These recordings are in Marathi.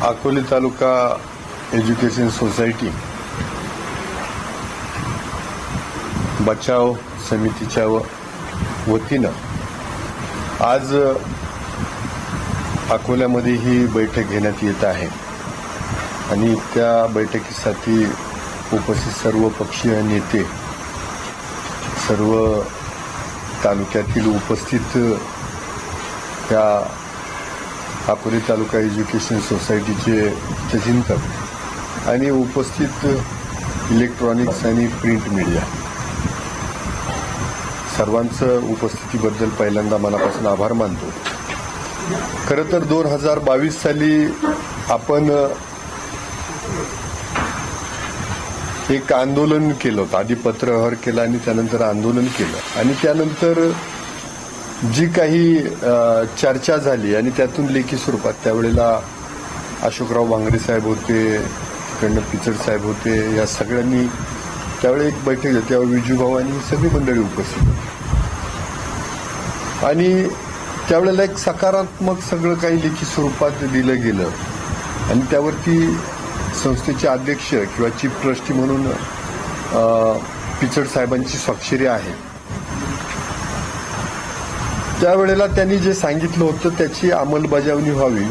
अकोले तालुका एज्युकेशन सोसायटी बचाव समितीच्या व- वतीनं आज अकोल्यामध्ये ही बैठक घेण्यात येत आहे. आणि त्या बैठकीसाठी उपस्थित सर्व पक्षीय नेते सर्व तालुक्यातील उपस्थित त्या अकोले तालुका एज्युकेशन सोसायटीचे चिंतक आणि उपस्थित इलेक्ट्रॉनिक्स आणि प्रिंट मीडिया. सर्वांचं उपस्थितीबद्दल पहिल्यांदा मनापासून आभार मानतो. खरं तर दोन हजार बावीस साली आपण एक आंदोलन केलं होतं. आधी पत्रव्यवहार केला आणि त्यानंतर आंदोलन केलं. आणि त्यानंतर जी काही चर्चा झाली आणि त्यातून लेखी स्वरूपात त्यावेळेला अशोकराव भांगरे साहेब होते इकडनं पिचड साहेब होते या सगळ्यांनी त्यावेळी एक बैठक झाली त्यावेळी विजूभाऊ आणि सगळी मंडळी उपस्थित होती. आणि त्यावेळेला एक सकारात्मक सगळं काही लेखी स्वरूपात दिलं गेलं. आणि त्यावरती संस्थेचे अध्यक्ष किंवा चीफ ट्रस्टी म्हणून पिचड साहेबांची स्वाक्षरी आहे. त्यावेळेला त्यांनी जे सांगितलं होतं त्याची अंमलबजावणी व्हावी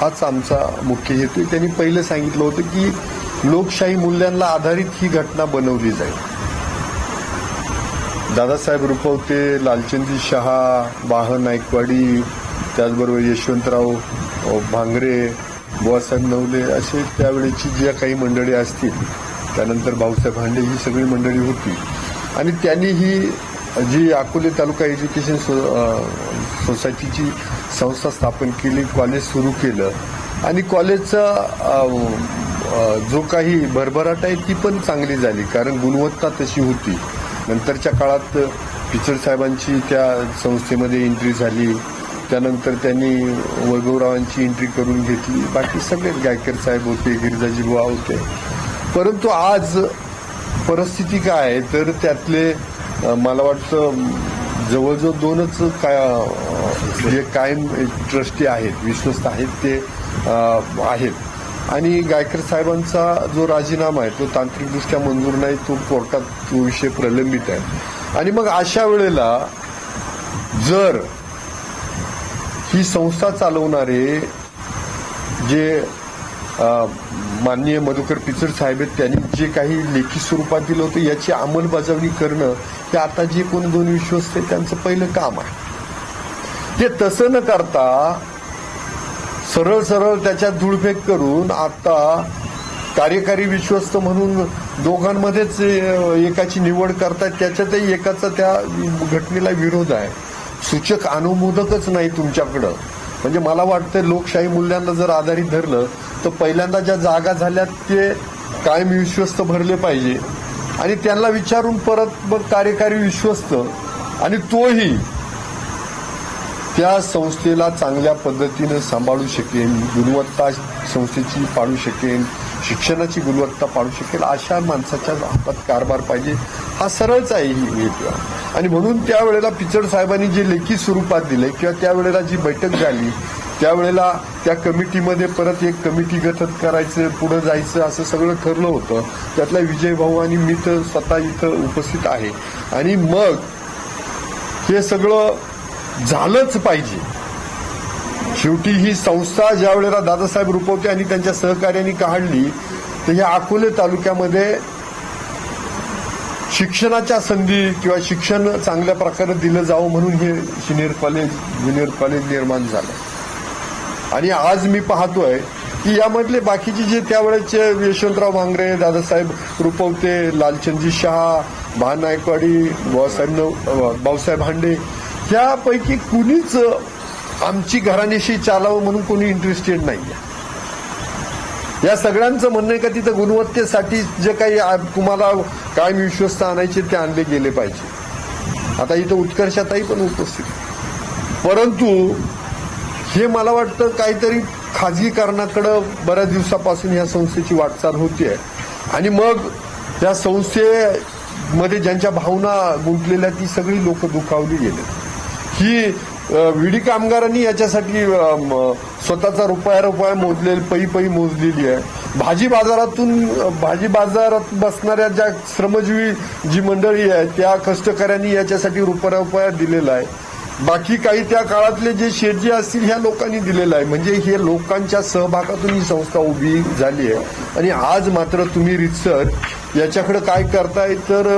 हाच आमचा मुख्य हेतू आहे. त्यांनी पहिलं सांगितलं होतं की लोकशाही मूल्यांना आधारित ही घटना बनवली जाईल दादासाहेब रुपवते लालचंदी शहा बाह नायकवाडी त्याचबरोबर यशवंतराव भांगरे बुवासाहेब नवले असे त्यावेळेची ज्या काही मंडळी असतील त्यानंतर भाऊसाहेब हांडे ही सगळी मंडळी होती आणि त्यांनी ही जी अकोले तालुका एज्युकेशन सो सोसायटीची संस्था स्थापन केली कॉलेज सुरू केलं. आणि कॉलेजचा जो काही भरभराट आहे ती पण चांगली झाली कारण गुणवत्ता तशी होती. नंतरच्या काळात पिचड साहेबांची त्या संस्थेमध्ये एंट्री झाली. त्यानंतर त्यांनी वैभवरावांची एंट्री करून घेतली. बाकी सगळेच गायकर साहेब होते गिरिजाजी बुवा होते. परंतु आज परिस्थिती काय आहे? तर त्यातले मला वाटतं जवळजवळ दोनच काय जे कायम ट्रस्टी आहेत विश्वस्त आहेत ते आहेत. आणि गायकर साहेबांचा जो राजीनामा आहे तो तांत्रिकदृष्ट्या मंजूर नाही तो कोर्टात तो विषय प्रलंबित आहे. आणि मग अशा वेळेला जर ही संस्था चालवणारे जे माननीय मधुकर पिचर साहेब आहेत त्यांनी जे काही लेखी स्वरूपात दिलं होतं याची अंमलबजावणी करणं हे आता जे कोण दोन विश्वस्त आहे त्यांचं पहिलं काम आहे. ते तसं न करता सरळ सरळ त्याच्यात धुळफेक करून आता कार्यकारी विश्वस्त म्हणून दोघांमध्येच एकाची निवड करतात त्याच्यातही एकाचा त्या घटनेला विरोध आहे. सूचक अनुमोदकच नाही तुमच्याकडं. म्हणजे मला वाटतं लोकशाही मूल्यांना जर आधारित धरलं तर पहिल्यांदा ज्या जागा झाल्या ते कायम विश्वस्त भरले पाहिजे. आणि त्यांना विचारून परत मग कार्यकारी विश्वस्त. आणि तोही त्या संस्थेला चांगल्या पद्धतीनं सांभाळू शकेन गुणवत्ता संस्थेची पाळू शकेन शिक्षणाची गुणवत्ता पाडू शकेल अशा माणसाच्या हातात कारभार पाहिजे. हा सरळच आहे ही हेतू आणि म्हणून त्यावेळेला पिचड साहेबांनी जे लेखी स्वरूपात दिले किंवा त्यावेळेला जी बैठक झाली त्यावेळेला त्या कमिटीमध्ये परत एक कमिटी गठन करायचं पुढे जायचं असं सगळं ठरलं होतं. त्यातला विजय भाऊ आणि मी तर स्वतः इथं उपस्थित आहे. आणि मग हे सगळं झालंच पाहिजे. शेवटी ही संस्था ज्या वेळेला दादासाहेब रुपवते आणि त्यांच्या सहकार्याने काढली तर ह्या अकोले तालुक्यामध्ये शिक्षणाच्या संधी किंवा शिक्षण चांगल्या प्रकारे दिलं जावं म्हणून हे सिनियर कॉलेज ज्युनियर कॉलेज निर्माण झालं. आणि आज मी पाहतोय की यामधले बाकीचे जे त्यावेळेचे यशवंतराव भांगरे दादासाहेब रुपवते लालचंदजी शहा भा नायकवाडी बाबासाहेब भाऊसाहेब हांडे यापैकी कुणीच आमची घराण्याशी चालावं म्हणून कोणी इंटरेस्टेड नाही. या सगळ्यांचं म्हणणं आहे का तिथं गुणवत्तेसाठी जे काही आ- तुम्हाला कायम विश्वस्त आणायचे ते आणले गेले पाहिजे. आता इथं उत्कर्षाताही पण उपस्थित परंतु हे मला वाटतं काहीतरी खाजगीकरणाकडं बऱ्याच दिवसापासून या संस्थेची वाटचाल होतीये आणि मग त्या संस्थेमध्ये ज्यांच्या भावना गुंतलेल्या ती सगळी लोक दुखावली गेली. ही विडी कामगारांनी याच्यासाठी स्वतःचा रुपया रुपया मोजलेली पै पै मोजलेली आहे. भाजी बाजारातून भाजी बाजारात बसणाऱ्या ज्या श्रमजीवी जी मंडळी आहे त्या कष्टकऱ्यांनी याच्यासाठी रुपया रुपया दिलेला आहे. बाकी काही त्या काळातले जे शेटजी असतील ह्या लोकांनी दिलेलं आहे. म्हणजे हे लोकांच्या सहभागातून ही संस्था उभी झाली आहे. आणि आज मात्र तुम्ही रितसर याच्याकडे काय करताय तर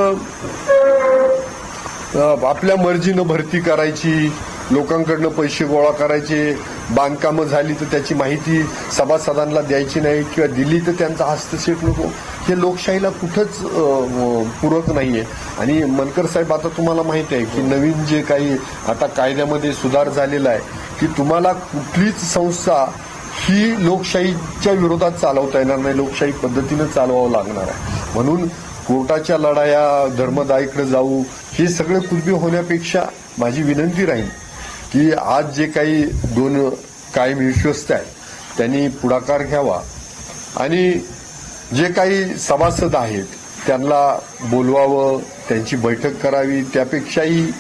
आपल्या मर्जीनं भरती करायची लोकांकडनं पैसे गोळा करायचे बांधकामं झाली तर त्याची माहिती सभासदांना द्यायची नाही किंवा दिली तर त्यांचा हस्तक्षेप नको. हे लोकशाहीला कुठंच अ, नाही पूरक नाहीये. आणि मनकर साहेब आता तुम्हाला माहीत आहे की नवीन जे काही आता कायद्यामध्ये सुधार झालेला आहे की तुम्हाला कुठलीच संस्था ही लोकशाहीच्या विरोधात चालवता येणार नाही लोकशाही पद्धतीनं चालवावं लागणार आहे. म्हणून कोर्टाच्या लढाया धर्मदायीकडे जाऊ हे सगळे कुर्बी होण्यापेक्षा माझी विनंती राहील की आज जे काही दोन कायम विश्वस्त आहेत त्यांनी पुढाकार घ्यावा. आणि जे काही सभासद आहेत त्यांना बोलवावं त्यांची बैठक करावी त्यापेक्षाही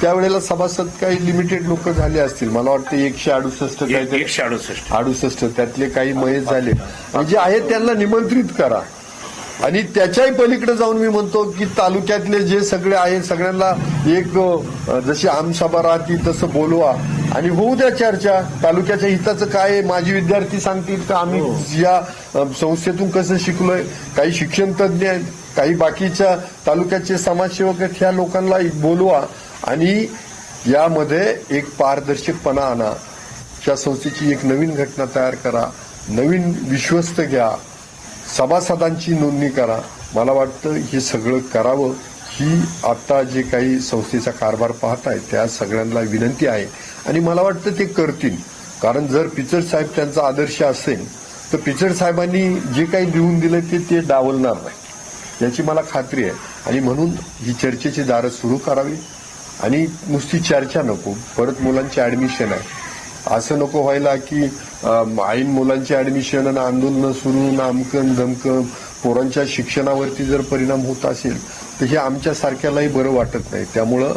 त्यावेळेला सभासद काही लिमिटेड लोक झाले असतील. मला वाटतं एकशे अडुसष्ट काहीतरी एकशे अडुसष्ट. अडुसष्ट त्यातले काही मयत झाले. आणि जे आहेत त्यांना निमंत्रित करा. आणि त्याच्याही पलीकडे जाऊन मी म्हणतो की तालुक्यातले जे सगळे आहेत सगळ्यांना एक जशी आमसभा राहती तसं बोलवा. आणि होऊ द्या चर्चा तालुक्याच्या हिताचं काय आहे? माझे विद्यार्थी सांगतील का आम्ही या अ, संस्थेतून कसं शिकलोय? काही शिक्षण तज्ज्ञ आहेत काही बाकीच्या तालुक्याचे समाजसेवक आहेत ह्या लोकांना बोलवा. आणि यामध्ये एक पारदर्शकपणा आणा. त्या संस्थेची एक नवीन घटना तयार करा. नवीन विश्वस्त घ्या. सभासदांची नोंदणी करा. मला वाटतं हे सगळं करावं ही आता जे काही संस्थेचा कारभार पाहत आहे त्या सगळ्यांना विनंती आहे. आणि मला वाटतं ते करतील. कारण जर पिचड साहेब त्यांचा आदर्श असेल तर पिचड साहेबांनी जे काही लिहून दिलं ते ते डावलणार नाही. याची मला खात्री आहे. आणि म्हणून ही चर्चेची दारं सुरू करावी. आणि नुसती चर्चा नको. परत मुलांची ऍडमिशन आहे. असं नको व्हायला की ऐन मुलांची ऍडमिशन आणि आंदोलन सुरू नामकन धमकन पोरांच्या शिक्षणावरती जर परिणाम होत असेल तर हे आमच्यासारख्यालाही बरं वाटत नाही. त्यामुळं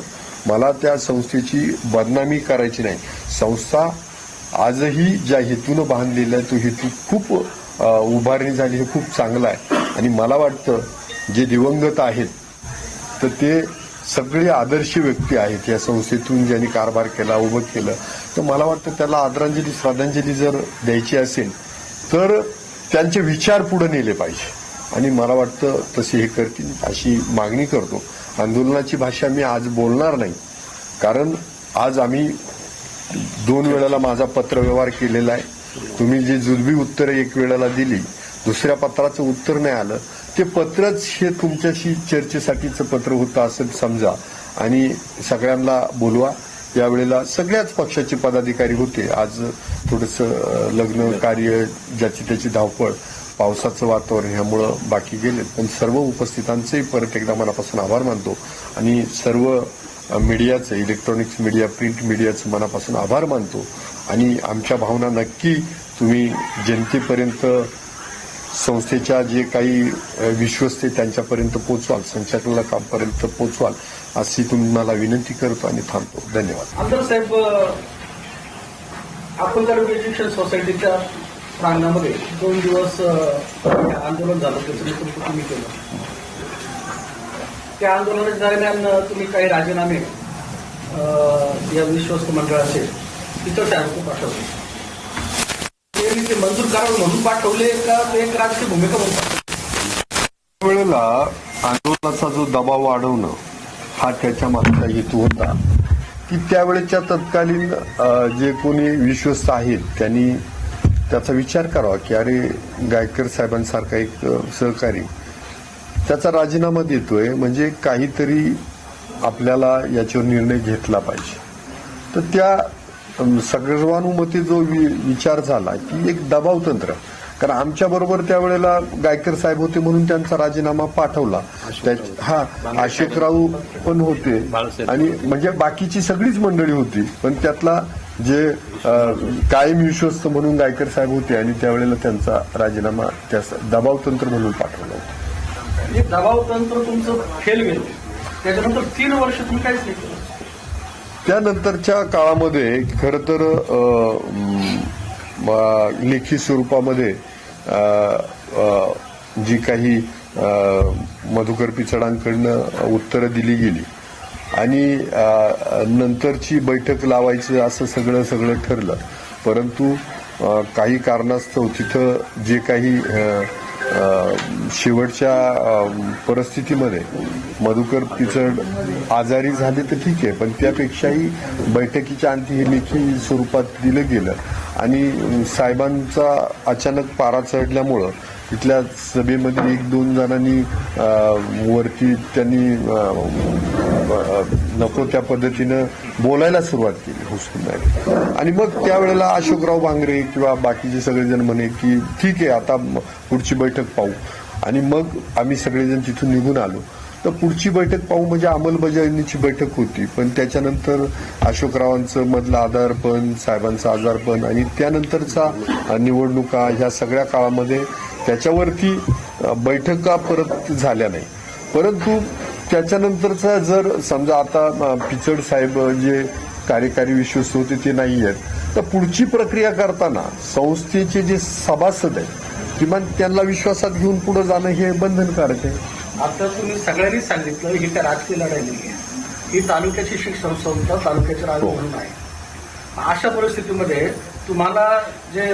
मला त्या संस्थेची बदनामी करायची नाही. संस्था आजही ज्या हेतूनं बांधलेला आहे तो हेतू खूप उभारणी झाली हे खूप चांगला आहे. आणि मला वाटतं जे दिवंगत आहेत तर ते सगळी आदर्श व्यक्ती आहेत या संस्थेतून ज्यांनी कारभार केला उभं केलं. तर मला वाटतं त्याला आदरांजली श्रद्धांजली जर द्यायची असेल तर त्यांचे विचार पुढे नेले पाहिजे. आणि मला वाटतं तसे हे करतील अशी मागणी करतो. आंदोलनाची भाषा मी आज बोलणार नाही. कारण आज आम्ही दोन वेळेला माझा पत्रव्यवहार केलेला आहे. तुम्ही जी जुजबी उत्तरं एक वेळेला दिली दुसऱ्या पत्राचं उत्तर नाही आलं. ते पत्रच हे तुमच्याशी चर्चेसाठीचं पत्र होतं असं समजा. आणि सगळ्यांना बोलवा. यावेळेला सगळ्याच पक्षाचे पदाधिकारी होते. आज थोडस लग्न कार्य ज्याची त्याची धावपळ पावसाचं वातावरण ह्यामुळं बाकी गेले. पण सर्व उपस्थितांचेही परत एकदा मनापासून आभार मानतो. आणि सर्व मीडियाचं इलेक्ट्रॉनिक्स मीडिया प्रिंट मीडियाचं मनापासून आभार मानतो. आणि आमच्या भावना नक्की तुम्ही जनतेपर्यंत संस्थेच्या जे काही विश्वस्त त्यांच्यापर्यंत पोचवाल संचालकांपर्यंत पोचवाल अशी तुम्हाला विनंती करतो आणि थांबतो. धन्यवाद. आमदार साहेब आपण शिक्षण सोसायटीच्या प्रांगणामध्ये दोन दिवस आंदोलन झालं त्याचं नेतृत्व तुम्ही केलं. त्या आंदोलनाच्या दरम्यान तुम्ही काही राजीनामे या विश्वस्त मंडळाचे इतर साहेब पाठवले ते ते मंजूर करावं म्हणून पाठवले का ते एक राजकीय भूमिका म्हणून वेळेला आंदोलनाचा जो दबाव वाढवणं हा त्याच्या मागचा हेतू होता. की त्यावेळेच्या तत्कालीन जे कोणी विश्वस्त आहेत त्यांनी त्याचा विचार करावा की अरे गायकर साहेबांसारखा एक सहकारी त्याचा राजीनामा देतोय म्हणजे काहीतरी आपल्याला याच्यावर निर्णय घेतला पाहिजे. तर त्या सर्वानुमते जो वि- विचार झाला की एक दबाव तंत्र. कारण आमच्या बरोबर त्यावेळेला गायकर साहेब होते म्हणून त्यांचा राजीनामा पाठवला. हा अशोकराव पण होते. आणि म्हणजे बाकीची सगळीच मंडळी होती. पण त्यातला जे कायम विश्वस्त म्हणून गायकर साहेब होते आणि त्यावेळेला त्यांचा राजीनामा त्या दबाव तंत्र म्हणून पाठवला होता. दबाव तंत्र तुमचं फेल गेलं त्याच्यानंतर तीन वर्ष तुम्ही काहीच नाही केलं. त्यानंतरच्या काळामध्ये खर तर लेखी स्वरूपामध्ये जी काही मधुकर पिचडांकडनं उत्तरं दिली गेली. आणि नंतरची बैठक लावायचं असं सगळं सगळं ठरलं. परंतु काही कारणास्तव तिथं जे काही शेवटच्या परिस्थितीमध्ये मधुकर पिचड आजारी झाले तर ठीक आहे पण त्यापेक्षाही बैठकीच्या अंती हे लेखी स्वरूपात दिलं गेलं. आणि साहेबांचा अचानक पारा चढल्यामुळं तिथल्या सभेमध्ये एक दोन जणांनी वरती त्यांनी नको त्या पद्धतीनं बोलायला सुरुवात केली हुसकून आणि मग त्यावेळेला अशोकराव भांगरे किंवा बाकीचे सगळेजण म्हणे की ठीक आहे आता पुढची बैठक पाहू. आणि मग आम्ही सगळेजण तिथून निघून आलो. तर पुढची बैठक पाहू म्हणजे अंमलबजावणीची बैठक होती. पण त्याच्यानंतर अशोकरावांचं मधलं आधारपण साहेबांचं आजारपण आणि त्यानंतरचा निवडणुका ह्या सगळ्या काळामध्ये त्याच्यावरती बैठका परत झाल्या नाही. परंतु त्याच्यानंतरचा जर समजा आता पिचड साहेब जे कार्यकारी विश्वस्त होते ते नाही आहेत. तर पुढची प्रक्रिया करताना संस्थेचे जे सभासद आहेत किमान त्यांना विश्वासात घेऊन पुढे जाणं हे बंधनकारक आहे. आता तुम्ही सगळ्यांनी सांगितलं ही काय राजकीय लढाई नाही ही तालुक्याची शिक्षण संस्था तालुक्याचे राज हो. आहे. अशा परिस्थितीमध्ये तुम्हाला जे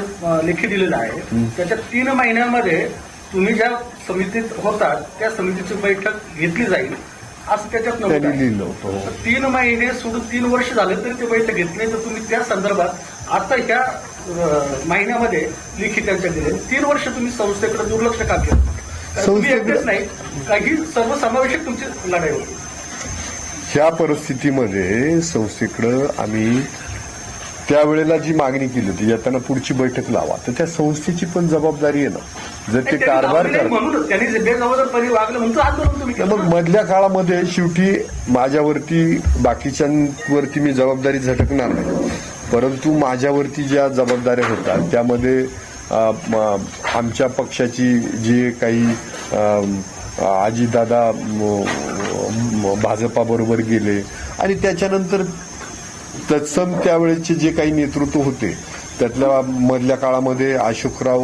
लेखी दिलेलं आहे त्याच्या तीन महिन्यामध्ये तुम्ही ज्या समितीत होतात त्या समितीची बैठक घेतली जाईल असं त्याच्यात त्यांनी आहे. लिहिलं होतं. तीन महिने सोडून तीन वर्ष झाले तरी ते बैठक घेतली तर तुम्ही त्या संदर्भात आता ह्या अं, महिन्यामध्ये लिखित त्यांच्या दिले तीन वर्ष तुम्ही संस्थेकडे दुर्लक्ष का केलं तुम्ही संस्थेकडे- एकटेच नाही काही सर्वसमावेशक तुमची लढाई होती ह्या परिस्थितीमध्ये संस्थेकडं आम्ही त्यावेळेला जी मागणी केली होती येताना पुढची बैठक लावा. तर त्या संस्थेची पण जबाबदारी आहे ना. जर ते कारभार करतात मग मधल्या काळामध्ये शेवटी माझ्यावरती बाकीच्यांवरती मी जबाबदारी झटकणार नाही. परंतु माझ्यावरती ज्या जबाबदाऱ्या होतात त्यामध्ये आमच्या पक्षाची जे काही आजीदादा भाजपाबरोबर गेले आणि त्याच्यानंतर तत्सम त्यावेळेचे जे काही नेतृत्व होते त्यातल्या मधल्या काळामध्ये अशोकराव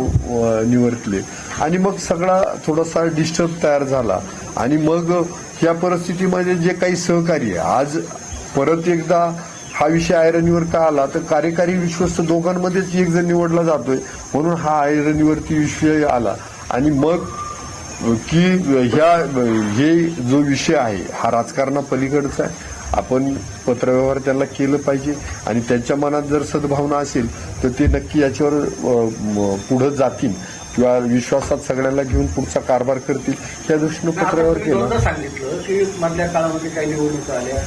निवर्तले आणि मग सगळा थोडासा डिस्टर्ब तयार झाला. आणि मग या परिस्थितीमध्ये जे काही सहकार्य आज परत एकदा हा विषय आयरनीवर का आला तर कार्यकारी विश्वस्त दोघांमध्येच एक जण निवडला जातोय म्हणून हा आयरनीवरती विषय आला. आणि मग की ह्या हे जो विषय आहे हा राजकारणा पलीकडचा आहे. आपण पत्रव्यवहार त्याला केलं पाहिजे आणि त्यांच्या मनात जर सद्भावना असेल तर ते नक्की याच्यावर पुढं जातील किंवा विश्वासात सगळ्यांना घेऊन पुढचा कारभार करतील. त्या दृष्टीनं पत्रव्यवहार केला. सांगितलं की मधल्या काळामध्ये काही निवडणुका आल्या.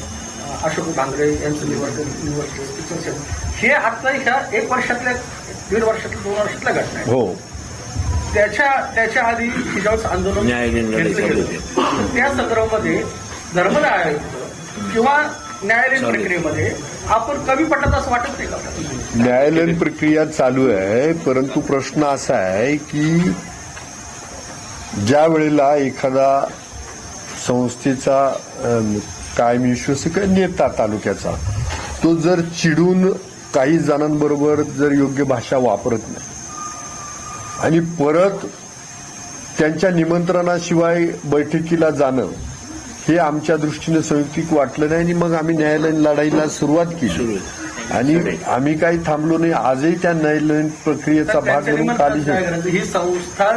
अशोक भांगरे यांचं निवड हे आता ह्या एक वर्षातल्या दीड वर्षातल्या दोन वर्षातल्या घटना हो. त्याच्या त्याच्या आधी हिजावचं आंदोलन. त्या संदर्भामध्ये धर्मदाय आयुक्त किंवा न्यायालयीन प्रक्रियेमध्ये आपण कमी पडत असं वाटत नाही का? न्यायालयीन प्रक्रिया चालू आहे परंतु प्रश्न असा आहे की ज्या वेळेला एखादा संस्थेचा कायमी विश्वसिक नेता तालुक्याचा तो जर चिडून काही जणांबरोबर जर योग्य भाषा वापरत नाही आणि परत त्यांच्या निमंत्रणाशिवाय बैठकीला जाणं हे आमच्या दृष्टीने संयुक्तिक वाटलं नाही आणि मग आम्ही न्यायालयीन लढाईला सुरुवात केली. आणि आम्ही काही थांबलो नाही. आजही त्या न्यायालयीन प्रक्रियेचा भाग म्हणून काली गरज? ही संस्था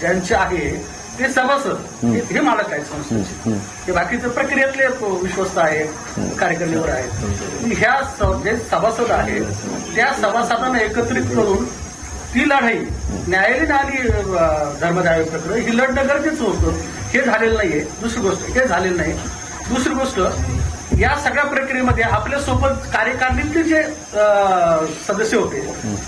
ज्यांची आहे ते सभासद हे- मालक आहेत संस्थेचे. ते बाकीचे प्रक्रियेतले विश्वस्त आहेत कार्यकर्तेवर आहेत. ह्या जे सभासद आहेत त्या सभासदांना एकत्रित करून ती लढाई न्यायालयीन आणि धर्मदाय प्रकरण ही लढणं गरजेचं होतं. हे झालेलं नाहीये. दुसरी गोष्ट हे झालेलं नाही. दुसरी गोष्ट या सगळ्या प्रक्रियेमध्ये आपल्यासोबत कार्यकारिणीतले जे सदस्य होते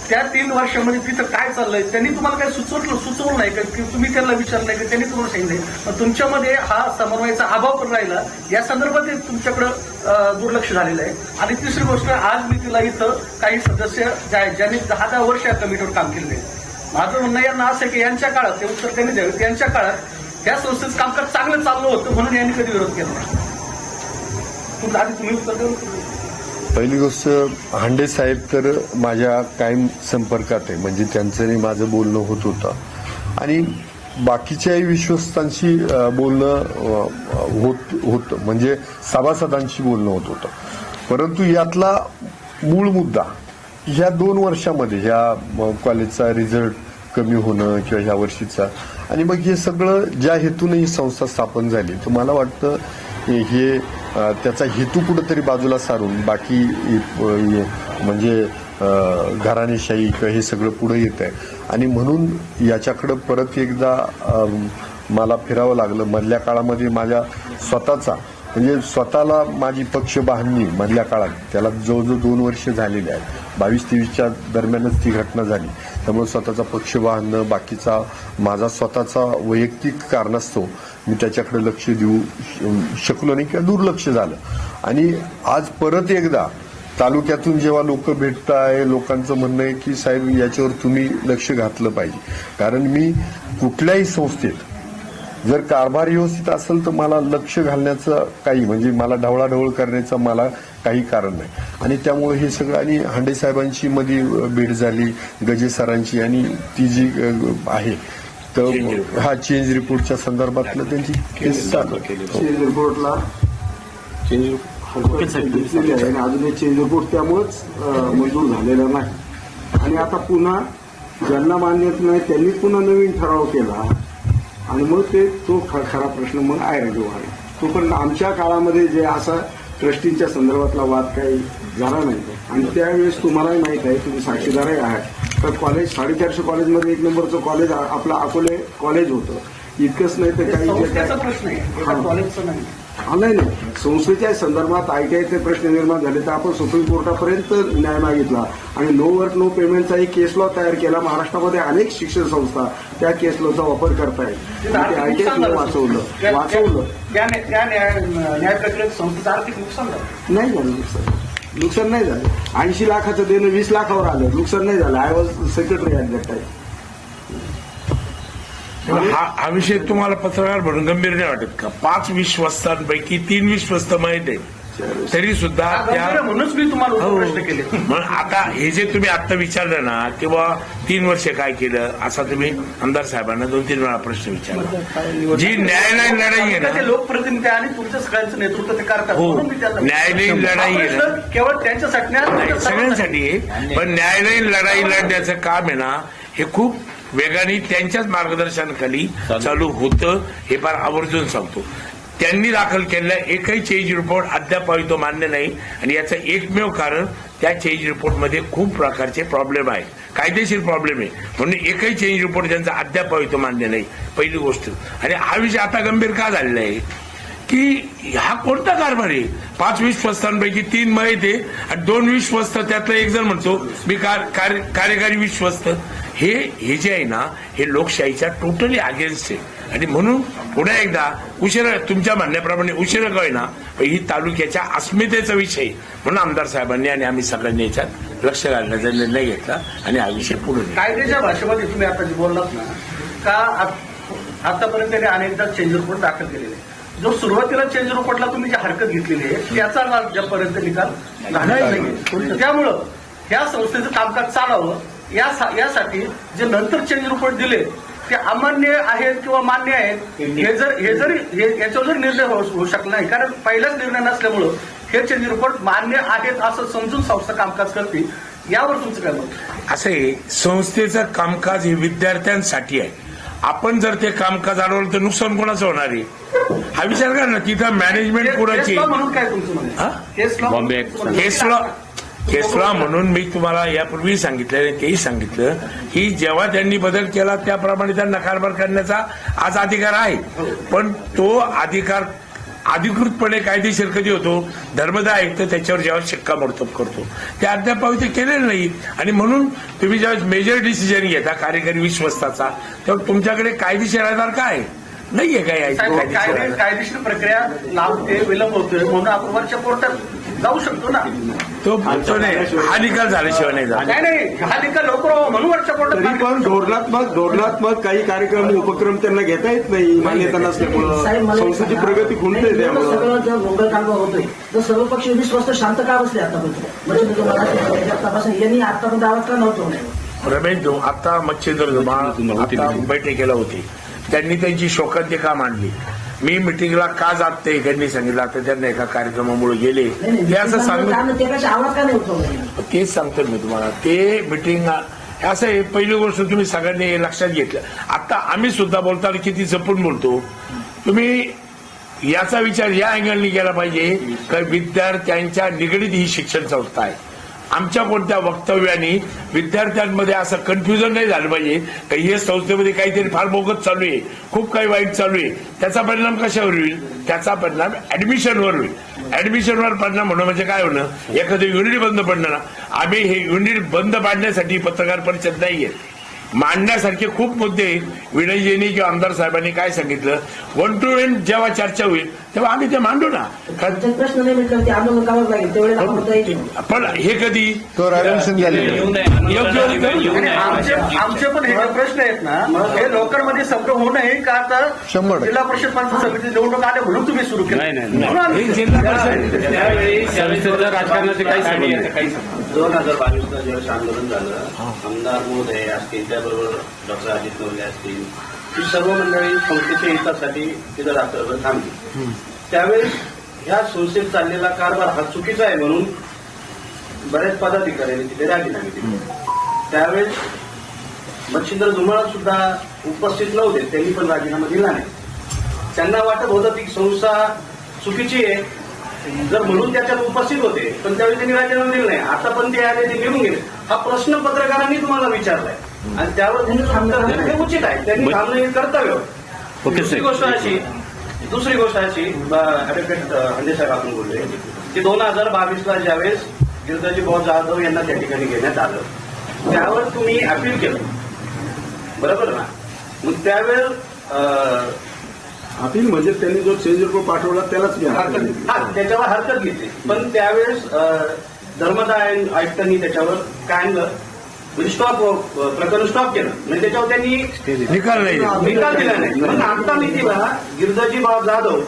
त्या तीन वर्षामध्ये तिथं काय चाललंय त्यांनी तुम्हाला काही सुचवलं सुचवलं नाही का? की तुम्ही त्यांना विचारलं नाही की? त्यांनी तुम्हाला सांगितलं नाही. तुमच्यामध्ये हा समन्वयाचा अभाव पण राहिला. या संदर्भात तुमच्याकडं दुर्लक्ष झालेलं आहे. आणि तिसरी गोष्ट आज मी तिला इथं काही सदस्य आहेत, ज्यांनी दहा दहा वर्ष या कमिटीवर काम केलेलं आहे. माझं म्हणणं यांना असं आहे की यांच्या काळात ते उत्तर त्यांनी द्यावे. त्यांच्या काळात त्या संस्थेचं कामकाज चांगलं चाललं होतं म्हणून यांनी कधी विरोध केला नाही. आधी तुम्ही उत्तर देऊन पहिली गोष्ट हांडे साहेब तर माझ्या कायम संपर्कात आहे. म्हणजे त्यांचं माझं बोलणं होत होतं. आणि बाकीच्याही विश्वस्तांशी बोलणं होत होतं म्हणजे सभासदांशी बोलणं होत होतं. परंतु यातला मूळ मुद्दा ह्या दोन वर्षामध्ये ह्या कॉलेजचा रिझल्ट कमी होणं किंवा ह्या वर्षीचा आणि मग हे सगळं ज्या हेतून ही संस्था स्थापन झाली तर मला वाटतं हे- हे त्याचा हेतू कुठंतरी बाजूला सारून बाकी म्हणजे घराणेशाही किंवा हे सगळं पुढं येत आहे आणि म्हणून याच्याकडं परत एकदा मला फिरावं लागलं. मधल्या काळामध्ये माझ्या स्वतःचा म्हणजे स्वतःला माझी पक्ष बांधणी मधल्या काळात. त्याला जवळजवळ दोन वर्ष झालेली आहेत. बावीस तेवीसच्या दरम्यानच ती घटना झाली. त्यामुळे स्वतःचा पक्ष बांधणं बाकीचा माझा स्वतःचा वैयक्तिक कारणास्तव मी त्याच्याकडे लक्ष देऊ श- शकलो नाही किंवा दुर्लक्ष झालं. आणि आज परत एकदा तालुक्यातून जेव्हा लोक भेटत आहे लोकांचं म्हणणं आहे की साहेब याच्यावर तुम्ही लक्ष घातलं पाहिजे. कारण मी कुठल्याही संस्थेत जर कारभार व्यवस्थित असेल तर मला लक्ष घालण्याचं काही म्हणजे मला ढवळाढवळ करण्याचं मला काही कारण नाही. आणि त्यामुळे हे सगळं आणि हांडे साहेबांची मध्ये भेट झाली गजे सरांची आणि ती जी आहे तर हा चेंज रिपोर्टच्या संदर्भातलं त्यांची केस चालू. हो. चेंज रिपोर्टला आहे आणि अजून एक चेंज रिपोर्ट त्यामुळेच मंजूर झालेला नाही. आणि आता पुन्हा ज्यांना मान्यता नाही त्यांनी पुन्हा नवीन ठराव केला. आणि मग ते तो खरा प्रश्न मग आयरडी आहे तो पण आमच्या काळामध्ये जे असा ट्रस्टींच्या संदर्भातला वाद काही झाला नाही. आणि त्यावेळेस तुम्हालाही माहीत आहे तुम्ही साक्षीदारही आहात. तर कॉलेज साडेचारशे कॉलेजमध्ये एक नंबरचं कॉलेज आपलं अकोले कॉलेज होतं. इतकंच नाही तर काही प्रश्न आहे. कॉलेजचा नाही. नाही नाही. संस्थेच्या संदर्भात आयटीआयचे प्रश्न निर्माण झाले तर आपण सुप्रीम कोर्टापर्यंत न्याय मागितला. आणि नो वर्क नो पेमेंटचा एक केस लॉ तयार केला. महाराष्ट्रामध्ये अनेक शिक्षण संस्था त्या केस लॉचा वापर करतायत. ते झालं. वाचवलं. वाचवलं. त्या न्याय प्रक्रियेत संस्थेचं आर्थिक नुकसान झालं. नाही झालं नुकसान. नुकसान नाही झालं. ऐंशी लाखाचं देणं वीस लाखावर आलं. नुकसान नाही झालं. I was secretary at that time हा हा विषय तुम्हाला पत्रकार म्हणून गंभीर नाही वाटत का पाच विश्वस्तांपैकी तीन विश्वस्त माहीत आहे तरी सुद्धा त्या म्हणूनच मी तुम्हाला हो. प्रश्न केले आता हे जे तुम्ही आता विचारलं ना किंवा तीन वर्ष काय केलं असा तुम्ही आमदार साहेबांना दोन तीन वेळा प्रश्न विचारला जी न्यायालयीन लढाई आहे ना लोकप्रतिनिधी आणि तुमच्या सगळ्यांचं नेतृत्व ते करतात हो. म्हणून मी त्यांना- न्यायालयीन लढाई आहे ना. हा प्रश्न केवळ त्यांच्यासाठी नाही, नाही, तुमच्या सगळ्यांसाठी आहे. पण न्यायालयीन लढाई लढण्याचं काम आहे ना हे खूप वेगाने त्यांच्याच मार्गदर्शनाखाली चालू होतं हे फार आवर्जून सांगतो. त्यांनी दाखल केलेला एकही चेंज रिपोर्ट अद्याप तो मान्य नाही. आणि याचं एकमेव कारण त्या चेंज रिपोर्टमध्ये खूप प्रकारचे प्रॉब्लेम आहेत. कायदेशीर प्रॉब्लेम आहे. म्हणून एकही चेंज रिपोर्ट ज्यांचा अद्याप तो मान्य नाही. पहिली गोष्ट. आणि हा विषय आता गंभीर का झालेला आहे? की हा कोणता कारभार आहे पाच विश्वस्तांपैकी तीन माहीत आहे आणि दोन विश्वस्त त्यातलं एक जण म्हणतो मी कार- कार्य- कार्यकारी विश्वस्त हे हे जे आहे ना हे लोकशाहीच्या टोटली अगेन्स्ट आहे आणि म्हणून पुन्हा एकदा उशिरा तुमच्या म्हणण्याप्रमाणे उशिरा काय ना ही तालुक्याच्या अस्मितेचा विषय आहे. म्हणून आमदार साहेबांनी आणि आम्ही सगळ्यांनी याच्यात लक्ष घालण्याचा निर्णय घेतला आणि हा विषय पुढे नेला. कायद्याच्या भाषेमध्ये तुम्ही आता बोललात ना का आतापर्यंत त्यांनी अनेकदा चेंज रिपोर्ट दाखल केलेले आहे. जो सुरुवातीला चेंज रिपोर्टला तुम्ही जी हरकत घेतलेली आहे त्याचा राज्यापर्यंत निकाल झालेला नाही. त्यामुळं या संस्थेचं कामकाज चालावं या यासाठी जे नंतर चेंज रिपोर्ट दिले ते अमान्य आहेत किंवा मान्य आहेत हे जर हे जरी याच्यावर जर निर्णय होऊ शकला नाही कारण पहिलाच निर्णय नसल्यामुळं हे चेंज रिपोर्ट मान्य आहेत असं समजून संस्था कामकाज करते यावर तुमचं काय मत? असं आहे संस्थेचं कामकाज हे विद्यार्थ्यांसाठी आहे. आपण जर ते कामकाज अडवलं तर नुकसान कोणाचं होणार आहे? हा विचार करा ना तिथं मॅनेजमेंट कोणाची? हा? Bombay. Case law case law म्हणून मी तुम्हाला यापूर्वी सांगितलं आणि तेही सांगितलं की जेव्हा त्यांनी बदल केला त्याप्रमाणे त्यांना कारभार करण्याचा आज अधिकार आहे. पण तो अधिकार अधिकृतपणे कायदेशीर कधी होतो धर्मदा आयुक्त त्याच्यावर जेव्हा शिक्कामोर्तब करतो ते अद्याप ते केलेलं नाही आणि म्हणून तुम्ही जेव्हा मेजर डिसिजन घेता कार्यकारी विश्वस्ताचा तेव्हा तुमच्याकडे कायदेशीर आधार काय आहे? नाहीये काय. कायदेशीर प्रक्रिया लांबते विलंब होतोय म्हणून आपण वरच्या कोर्टात जाऊ शकतो ना. तो तो नाही. हा निकाल झाल्याशिवाय नाही जात. नाही नाही. हा निकाल लवकर व्हावा म्हणून वरच्या तरी कोर्टात पण धोरणात्मक धोरणात्मक काही कार्यक्रम उपक्रम त्यांना घेता येत नाही. मान्यता साहेब, नसल्यामुळं मला एक संस्थेची सांगा, प्रगती खुंटते एवढं त्यामुळं सगळं जर कालवा होतोय तर सर्व पक्ष वीस वाजता शांत का बसले आतापर्यंत म्हणजे मी तुम्हाला जगतापासून यांनी आतापर्यंत आवाज का नव्हतो? रमेश जो आता मच्छिंद्र आता बैठकीला होते. त्यांनी त्यांची शोकांती का मांडली. मी मिटिंगला का जात ते त्यांनी सांगितलं आता त्यांना एका कार्यक्रमामुळे गेले. ते असं सांगू कारण त्यापेक्षा आवाज का नाही उठवला? तेच सांगतो मी तुम्हाला. ते मिटिंग असं आहे पहिली गोष्ट तुम्ही सगळ्यांनी लक्षात घेतलं. आता आम्ही सुद्धा बोलताना किती जपून बोलतो. तुम्ही याचा विचार या अँगलनी केला पाहिजे. का विद्यार्थ्यांच्या निगडीत ही शिक्षण संस्था आहे. आमच्या कोणत्या वक्तव्याने विद्यार्थ्यांमध्ये असं कन्फ्युजन नाही झालं पाहिजे. का हे संस्थेमध्ये काहीतरी फार बोगत चालू आहे. खूप काही वाईट चालू आहे. त्याचा परिणाम कशावर होईल? त्याचा परिणाम ऍडमिशनवर होईल. ऍडमिशनवर परिणाम होणं म्हणजे काय होणं? एखादं युनिट बंद पडणं ना आम्ही हे युनिट बंद पाडण्यासाठी पत्रकार परिषद नाही आहे मांडण्यासारखे खूप मुद्दे आहेत. विनयजींनी किंवा आमदार साहेबांनी काय सांगितलं? वन टू वन जेव्हा चर्चा होईल तेव्हा आम्ही ते मांडू ना. येईल पण हे कधी? आमचे आमचे पण हे जे प्रश्न आहेत ना. हे लोकांमध्ये संभ्रम होऊ नये का आता शंभर. जिल्हा परिषद पंचायत समिती निवडणूक आल्या म्हणून तुम्ही सुरू केलं. हे जिल्हा परिषद राजकारणाचे काही संबंध नाही. दोन हजार बावीसला ज्यावेळेस आंदोलन झालं आमदार महोदय असतील त्याबरोबर डॉक्टर अजित नवले असतील ही सर्व मंडळी संस्थेच्या हितासाठी तिथं रात्रभर थांबली. त्यावेळेस ह्या संस्थेत चाललेला कारभार हा चुकीचा आहे म्हणून बऱ्याच पदाधिकाऱ्यांनी तिथे राजीनामे दिले. त्यावेळेस मच्छिंद्र धुमाळ सुद्धा उपस्थित नव्हते त्यांनी पण राजीनामा दिला नाही. त्यांना वाटत होतं ती संस्था चुकीची आहे. जर म्हणून त्याच्यात उपस्थित होते पण त्यावेळी त्यांनी राजीनामा दिला नाही. आता पण ते आले ते निघून गेले. हा प्रश्न पत्रकारांनी तुम्हाला विचारलाय. आणि त्यावर त्यांनी देणं हे उचित आहे. त्यांनी थांबणं हे कर्तव्य. दुसरी गोष्ट अशी दुसरी गोष्ट अशी ऍडव्होकेट हंडे साहेब आपण बोलले की दोन हजार बावीसला ज्यावेळेस गिरजाजी भाऊ जाधव यांना त्या ठिकाणी घेण्यात आलं त्यावर तुम्ही अपील केलं. बरोबर ना? मग त्यावेळेस अं, अपील म्हणजे त्यांनी जो चेंज रिपोर्ट पाठवला त्यालाच हरकत. हा त्याच्यावर हरकत घेतली पण त्यावेळेस अं, धर्मदाय आयुक्तांनी त्याच्यावर काय आणलं म्हणजे स्टॉप प्रकरण स्टॉप केलं. म्हणजे त्याच्यावर त्यांनी निकाल नाही निकाल दिला नाही. पण आता नीतीला गिरजाजी बाब जाधव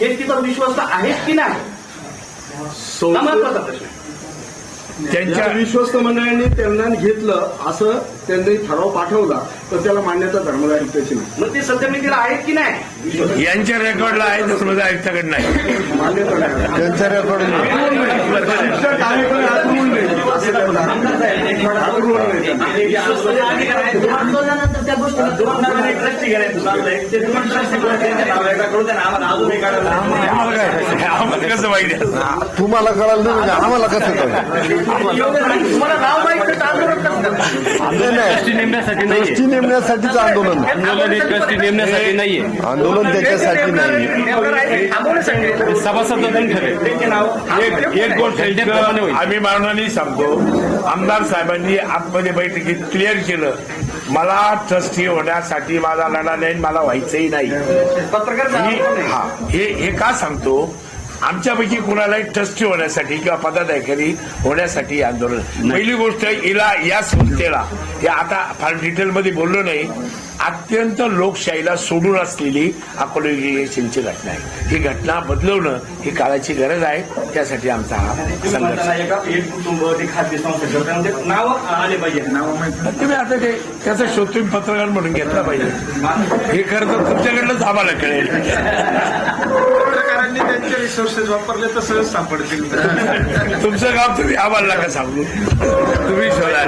हे तिथं विश्वस्त आहेत की नाही? हा महत्त्वाचा प्रश्न. त्यांच्या विश्वस्त मंडळांनी त्यांना घेतलं असं त्यांनी ठराव पाठवला तर त्याला मान्यता धर्मदाय आयुक्ताची नाही. मग ते सध्या नीतीला आहेत की नाही? यांच्या रेकॉर्डला आहे धर्मदाय आयुक्ताकडे नाही. मान्यता नाही. रेकॉर्ड आम्हाला आम्हाला कसं माहिती? तुम्हाला कळालं नाही म्हणजे आम्हाला कसं कळलं? तुम्हाला करणार? नाही, नेमण्यासाठी ट्रस्टी नेमण्यासाठीच आंदोलन आहे. आंदोलन हे ट्रस्टी नेमण्यासाठी नाहीये आंदोलन त्याच्यासाठी नाही. सभासदातून ठरेल एक एक गोष्ट त्याप्रमाणे होईल. आम्ही मानवानी सांगतो आमदार साहेबांनी आतमध्ये बैठकीत क्लिअर केलं मला ट्रस्टी होण्यासाठी माझा लढा नाही मला व्हायचंही नाही पत्रकार ही- जाणार नाही. हा हे हे का सांगतो आमच्यापैकी कुणालाही ट्रस्टी होण्यासाठी किंवा पदाधिकारी होण्यासाठी आंदोलन. पहिली गोष्ट हिला या संस्थेला हे आता फार डिटेलमध्ये बोललो नाही अत्यंत लोकशाहीला सोडून असलेली अकोला इरिगेशनची घटना आहे. ही घटना बदलवणं ही काळाची गरज आहे त्यासाठी आमचा हा तुम्ही आता ते त्याचा शोध तुम्ही पत्रकार म्हणून घेतला पाहिजे. हे खरं तर तुमच्याकडलंच आम्हाला कळेल. पत्रकारांनी त्यांच्या रिसोर्सेस वापरले तर सहज सापडतील. तुमचं गाव तुम्ही आम्हाला नका सांगू. तुम्ही शोधा